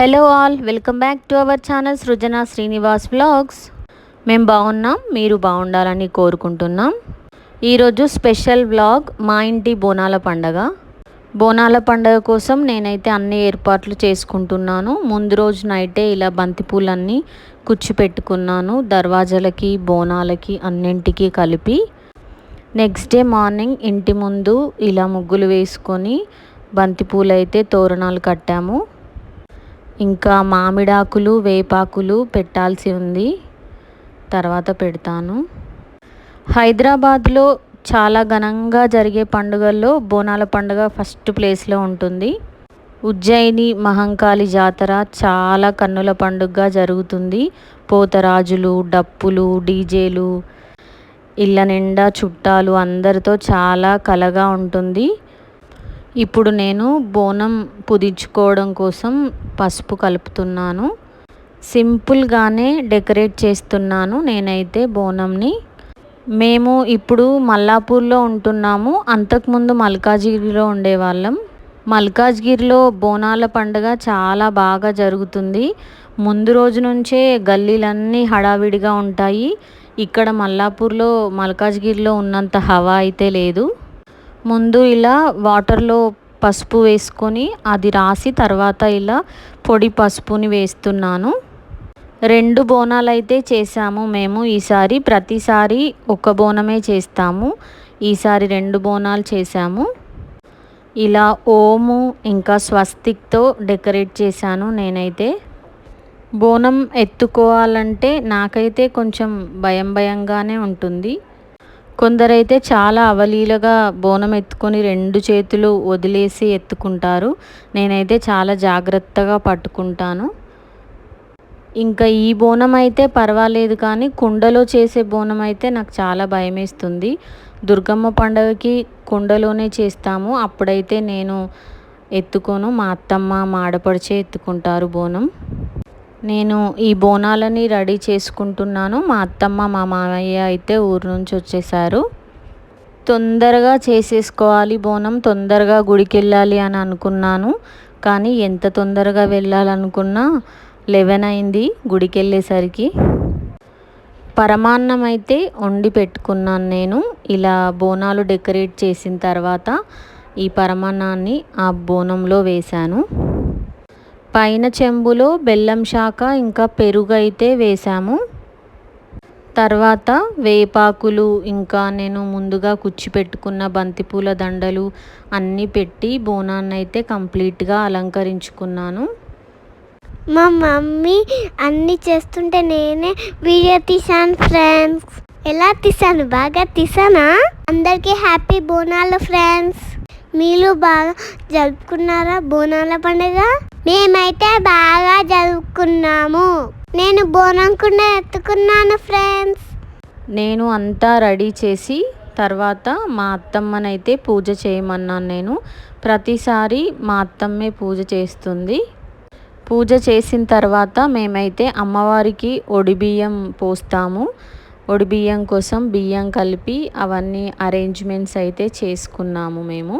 Hello all welcome back to our channel Srujana Srinivas blogs మేము బాగున్నాం మీరు బాగుండాలని కోరుకుంటున్నాం. ఈరోజు స్పెషల్ బ్లాగ్ మా ఇంటి బోనాల పండగ. బోనాల పండగ కోసం నేనైతే అన్ని ఏర్పాట్లు చేసుకుంటున్నాను. ముందు రోజు నైటే ఇలా బంతిపూలన్నీ కుచ్చి పెట్టుకున్నాను దర్వాజలకి బోనాలకి అన్నింటికి కలిపి. నెక్స్ట్ డే మార్నింగ్ ఇంటి ముందు ఇలా ముగ్గులు వేసుకొని బంతిపూలు అయితే తోరణాలు కట్టాము. ఇంకా మామిడాకులు వేపాకులు పెట్టాల్సి ఉంది. తర్వాత పెడతాను. హైదరాబాద్లో చాలా ఘనంగా జరిగే పండుగల్లో బోనాల పండుగ ఫస్ట్ ప్లేస్లో ఉంటుంది. ఉజ్జయిని మహంకాళి జాతర చాలా కన్నుల పండుగగా జరుగుతుంది. పోతరాజులు డప్పులు డీజేలు ఇళ్ళ నిండా చుట్టాలు అందరితో చాలా కలగా ఉంటుంది. ఇప్పుడు నేను బోనం పుదించుకోవడం కోసం పసుపు కలుపుతున్నాను. సింపుల్గానే డెకరేట్ చేస్తున్నాను నేనైతే బోనంని. మేము ఇప్పుడు మల్లాపూర్లో ఉంటున్నాము. అంతకుముందు మల్కాజ్గిరిలో ఉండేవాళ్ళం. మల్కాజ్గిరిలో బోనాల పండుగ చాలా బాగా జరుగుతుంది. ముందు రోజు నుంచే గల్లీలన్నీ హడావిడిగా ఉంటాయి. ఇక్కడ మల్లాపూర్లో మల్కాజ్గిరిలో ఉన్నంత హవా అయితే లేదు. ముందు ఇలా వాటర్లో పసుపు వేసుకొని అది రాసి తర్వాత ఇలా పొడి పసుపుని వేస్తున్నాను. రెండు బోనాలు అయితే చేసాము మేము. ఈసారి ప్రతిసారి ఒక బోనమే చేస్తాము. ఈసారి రెండు బోనాలు చేసాము ఇలా ఓము ఇంకా స్వస్తిక్తో డెకరేట్ చేశాను నేనైతే. బోనం ఎత్తుకోవాలంటే నాకైతే కొంచెం భయం భయంగానే ఉంటుంది. కొందరైతే చాలా అవలీలగా బోనం ఎత్తుకొని రెండు చేతులు వదిలేసి ఎత్తుకుంటారు. నేనైతే చాలా జాగ్రత్తగా పట్టుకుంటాను. ఇంకా ఈ బోనం అయితే పర్వాలేదు కానీ కుండలో చేసే బోనం అయితే నాకు చాలా భయమేస్తుంది. దుర్గమ్మ పండగకి కుండలోనే చేస్తాము. అప్పుడైతే నేను ఎత్తుకోను. మా అత్తమ్మ మా ఆడపడిచే ఎత్తుకుంటారు బోనం. నేను ఈ బోనాలని రెడీ చేసుకుంటున్నాను. మా అత్తమ్మ మా మామయ్య అయితే ఊరు నుంచి వచ్చేసారు. తొందరగా చేసేసుకోవాలి బోనం తొందరగా గుడికి వెళ్ళాలి అని అనుకున్నాను. కానీ ఎంత తొందరగా వెళ్ళాలనుకున్నా లెవెన్ అయింది గుడికి వెళ్ళేసరికి పరమాన్నం అయితే వండి పెట్టుకున్నాను నేను. ఇలా బోనాలు డెకరేట్ చేసిన తర్వాత ఈ పరమాన్నాన్ని ఆ బోనంలో వేశాను. పైన చెంబులో బెల్లం శాఖ ఇంకా పెరుగు అయితే వేసాము తర్వాత వేపాకులు ఇంకా నేను ముందుగా కుచ్చిపెట్టుకున్న బంతిపూల దండలు అన్నీ పెట్టి బోనాన్ని అయితే కంప్లీట్గా అలంకరించుకున్నాను. మా మమ్మీ అన్నీ చేస్తుంటే నేనే వీడియో తీసాను ఫ్రెండ్స్. ఎలా తీసాను బాగా తీసానా అందరికీ హ్యాపీ బోనాలు ఫ్రెండ్స్. మీరు బాగా జరుపుకున్నారా బోనాల పండుగ? మేమైతే బాగా జరుపుకున్నాము. నేను బోనం ఎత్తుకున్నాను ఫ్రెండ్స్. నేను అంతా రెడీ చేసి తర్వాత మా అత్తమ్మనైతే పూజ చేయమన్నాను నేను. ప్రతిసారి మా అత్తమ్మే పూజ చేస్తుంది. పూజ చేసిన తర్వాత మేమైతే అమ్మవారికి ఒడిబియ్యం పోస్తాము. ఒడిబియ్యం కోసం బియ్యం కలిపి అవన్నీ అరేంజ్మెంట్స్ అయితే చేసుకున్నాము మేము.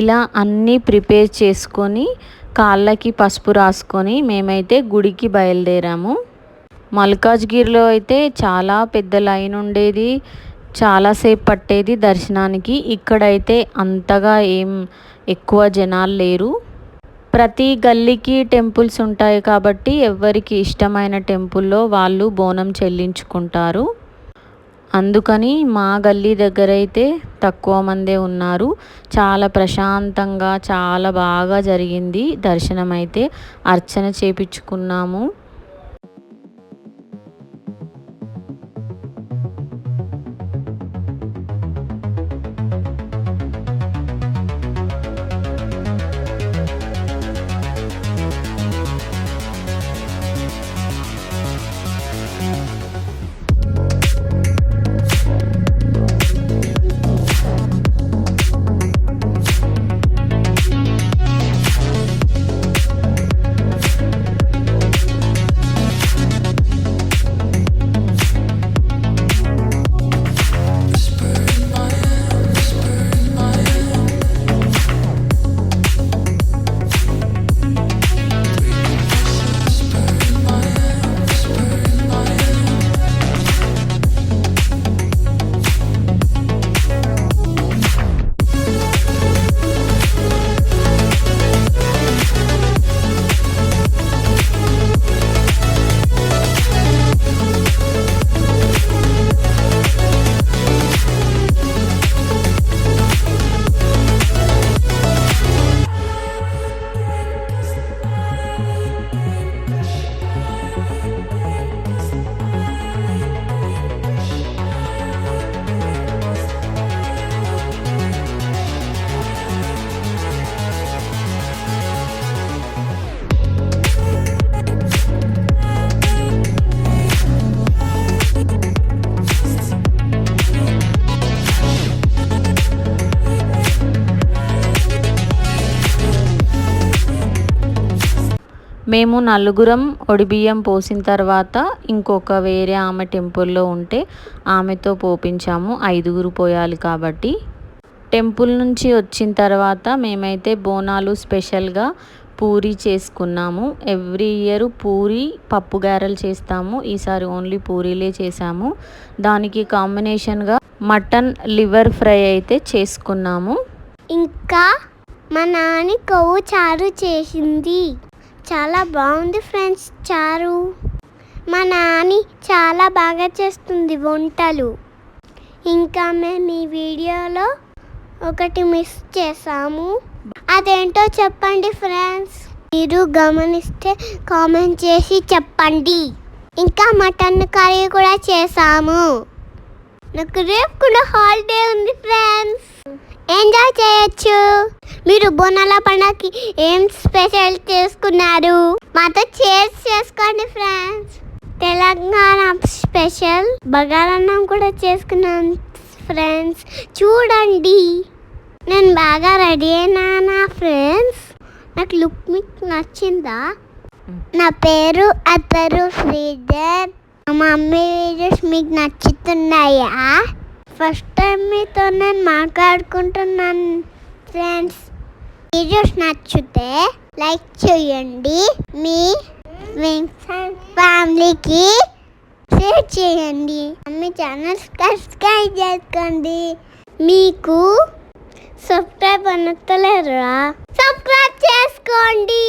ఇలా అన్నీ ప్రిపేర్ చేసుకొని కాళ్ళకి పసుపు రాసుకొని మేమైతే గుడికి బయలుదేరాము. మల్కాజ్గిరిలో అయితే చాలా పెద్ద లైన్ ఉండేది చాలాసేపు పట్టేది దర్శనానికి. ఇక్కడైతే అంతగా ఏం ఎక్కువ జనాలు లేరు. ప్రతి గల్లీకి టెంపుల్స్ ఉంటాయి కాబట్టి ఎవరికి ఇష్టమైన టెంపుల్లో వాళ్ళు బోనం చెల్లించుకుంటారు. అందుకని మా గల్లీ దగ్గర అయితే తక్కువ మందే ఉన్నారు. చాలా ప్రశాంతంగా చాలా బాగా జరిగింది. దర్శనం అయితే అర్చన చేపించుకున్నాము మేము నలుగురం ఒడిబియ్యం పోసిన తర్వాత ఇంకొక వేరే ఆమె టెంపుల్లో ఉంటే ఆమెతో పోపించాము. ఐదుగురు పోయాలి కాబట్టి. టెంపుల్ నుంచి వచ్చిన తర్వాత మేమైతే బోనాలు స్పెషల్గా పూరి చేసుకున్నాము. ఎవ్రీ ఇయర్ పూరి పప్పు గారెలు చేస్తాము. ఈసారి ఓన్లీ పూరీలే చేసాము దానికి కాంబినేషన్గా మటన్ లివర్ ఫ్రై అయితే చేసుకున్నాము. ఇంకా మా నాని కొవ్వు చారు చేసింది. చాలా బాగుంది ఫ్రెండ్స్ చారు. మా నాని చాలా బాగా చేస్తుంది వంటలు. ఇంకా మేము ఈ వీడియోలో ఒకటి మిస్ చేసాము. అదేంటో చెప్పండి ఫ్రెండ్స్. మీరు గమనిస్తే కామెంట్ చేసి చెప్పండి. ఇంకా మటన్ కర్రీ కూడా చేసాము. నాకు రేపు కూడా హాలిడే ఉంది ఫ్రెండ్స్. ఎంజాయ్ చేయొచ్చు. మీరు బోనాల పండగకి ఏం స్పెషల్ చేసుకున్నారు? మాతో షేర్ చేసుకోండి ఫ్రెండ్స్. తెలంగాణ స్పెషల్ బగారన్నం కూడా చేసుకున్నాం ఫ్రెండ్స్. చూడండి. నేను బాగా రెడీ అయినా ఫ్రెండ్స్? నాకు లుక్ మీకు నచ్చిందా? నా పేరు అతరు శ్రీధర్. మా మమ్మీ వీడియోస్ మీకు నచ్చుతున్నాయా? ఫస్ట్ టైం మీతో నేను మాట్లాడుకుంటున్నాను ఫ్రెండ్స్. వీడియోస్ నచ్చితే లైక్ చేయండి. మీ ఫ్యామిలీకి షేర్ చేయండి. మీ ఛానల్ సబ్స్క్రైబ్ చేసుకోండి. మీకు సబ్స్క్రైబ్ అనొత్తలేరా? సబ్స్క్రైబ్ చేసుకోండి.